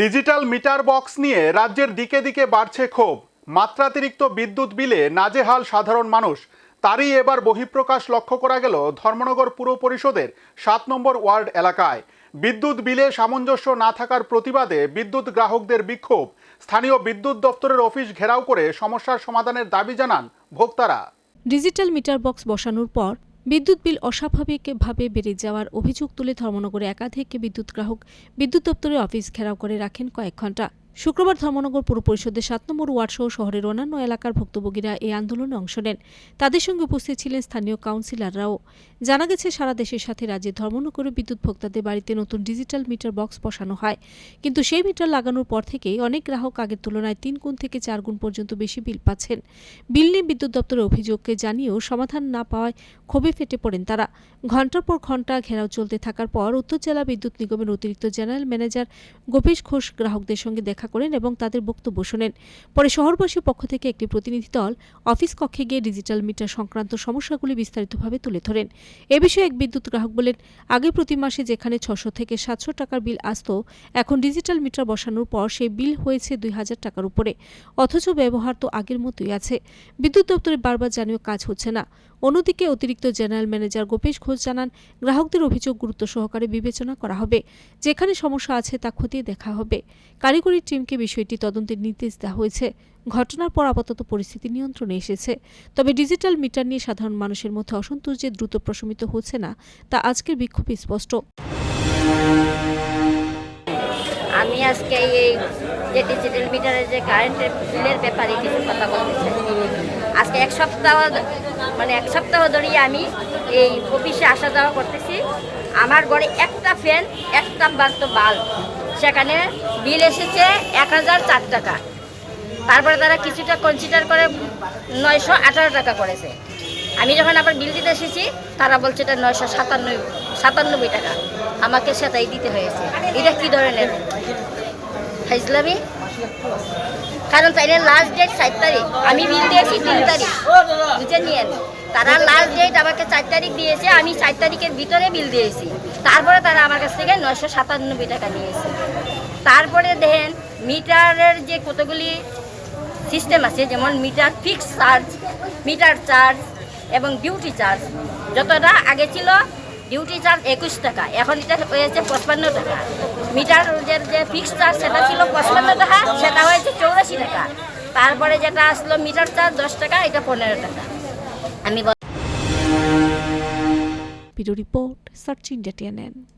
Digital meter box নিয়ে রাজ্যের দিকে দিকে বাড়ছে ক্ষোভ। মাত্রাতিরিক্ত বিদ্যুৎ বিলে নাজেহাল সাধারণ মানুষ। তারই এবার বহিঃপ্রকাশ লক্ষ্য করা গেল ধর্মনগর পুর পরিষদের সাত নম্বর ওয়ার্ড এলাকায়। বিদ্যুৎ বিলে সামঞ্জস্য না থাকার প্রতিবাদে বিদ্যুৎ গ্রাহকদের বিক্ষোভ। স্থানীয় বিদ্যুৎ দপ্তরের অফিস ঘেরাও করে সমস্যার সমাধানের দাবি জানান ভোক্তারা। ডিজিটাল মিটার বক্স বসানোর পর বিদ্যুৎ বিল অস্বাভাবিকভাবে বেড়ে যাওয়ার অভিযোগ তুলে ধর্মনগরে একাধিক বিদ্যুৎ গ্রাহক বিদ্যুৎ দপ্তরের অফিস ঘেরাও করে রাখেন কয়েক ঘণ্টা। শুক্রবার ধর্মনগর পুর পরিষদের সাত নম্বর ওয়ার্ড সহ শহরের অন্যান্য এলাকার ভুক্তভোগীরা এই আন্দোলনে অংশ নেন। তাদের সঙ্গে উপস্থিত ছিলেন স্থানীয় কাউন্সিলররাও। জানা গেছে, সারা দেশের সাথে রাজ্যে ধর্মনগরে বিদ্যুৎ ভোক্তাদের বাড়িতে নতুন ডিজিটাল মিটার বক্স বসানো হয়। কিন্তু সেই মিটার লাগানোর পর থেকেই অনেক গ্রাহক আগের তুলনায় তিন গুণ থেকে চার গুণ পর্যন্ত বেশি বিল পাচ্ছেন। বিল নিয়ে বিদ্যুৎ দপ্তরের অভিযোগকে জানিয়েও সমাধান না পাওয়ায় ক্ষোভে ফেটে পড়েন তারা। ঘণ্টার পর ঘণ্টা ঘেরাও চলতে থাকার পর উত্তর জেলা বিদ্যুৎ নিগমের অতিরিক্ত জেনারেল ম্যানেজার গোপেশ ঘোষ গ্রাহকদের সঙ্গে দেখা করেন এবং তাদের বক্তব্য শোনেন। পরে শহরবাসীর পক্ষ থেকে একটি প্রতিনিধি দল অফিস কক্ষে গিয়ে ডিজিটাল মিটার সংক্রান্ত সমস্যাগুলি বিস্তারিতভাবে তুলে ধরেন। এ বিষয়ে এক বিদ্যুৎ গ্রাহক বলেন, আগে প্রতি মাসে যেখানে ছশো থেকে সাতশো টাকার বিল আসত, এখন ডিজিটাল মিটার বসানোর পর সেই বিল হয়েছে দুই হাজার টাকার উপরে। অথচ ব্যবহার তো আগের মতোই আছে। বিদ্যুৎ দপ্তরে বারবার জানিয়েও কাজ হচ্ছে না। অন্যদিকে অতিরিক্ত জেনারেল ম্যানেজার গোপেশ ঘোষ জানান, গ্রাহকদের অভিযোগ গুরুত্ব সহকারে বিবেচনা করা হবে। যেখানে সমস্যা আছে তা খতিয়ে দেখা হবে। কারিগরি টিমকে বিষয়টি তদন্তের নির্দেশ দেওয়া হয়েছে। ঘটনার পর আপাতত পরিস্থিতি নিয়ন্ত্রণে এসেছে। তবে ডিজিটাল মিটার নিয়ে সাধারণ মানুষের মধ্যে অসন্তোষ যে দ্রুত প্রশমিত হচ্ছে না, তা আজকের বিক্ষোভে স্পষ্ট। আমি আজকে এই যে ডিজিটাল মিটারের যে কারেন্টের বিলের ব্যাপারে কিছু কথা বলতে চাই। আজকে এক সপ্তাহ মানে এক সপ্তাহ ধরেই আমি এই অফিসে আসা যাওয়া করতেছি। আমার ঘরে একটা ফ্যান, একটা বাল্ব বাল্ব। সেখানে বিল এসেছে এক হাজার চার টাকা। তারপরে তারা কিছুটা কনসিডার করে নয়শো আঠারো টাকা করেছে। আমি যখন আবার বিল দিতে এসেছি, তারা বলছে এটা নয়শো সাতানব্বই সাতানব্বই টাকা। আমাকে সেটাই দিতে হয়েছে। এটা কি ধরনের? ফাইজলামি? কারণ তাইলে লাস্ট ডেট চার তারিখ। আমি বিল দিয়েছি তিন তারিখ। বুঝে নিয়েন? তারা লাস্ট ডেট আমাকে চার তারিখ দিয়েছে, আমি চার তারিখের ভিতরে বিল দিয়েছি। তারপরে তারা আমার কাছ থেকে নয়শো সাতানব্বই টাকা নিয়েছে। তারপরে দেখেন, মিটারের যে কতগুলি সিস্টেম আছে, যেমন meter fix charge meter charge এবং ডিউটি চার্জ যতটা আগে ছিল ডিউটি চার্জ একুশ টাকা। এখন এটা হয়েছে পঁচপান্ন টাকা। মিটার যে ফিক্স চার্জ সেটা ছিল পঁচপান্ন টাকা সেটা হয়েছে চৌরাশি টাকা তারপরে যেটা আসলো মিটার চার্জ দশ টাকা, এটা পনেরো টাকা। আমি রিপোর্ট, সার্চ ইন্ডিয়া টিএনএন।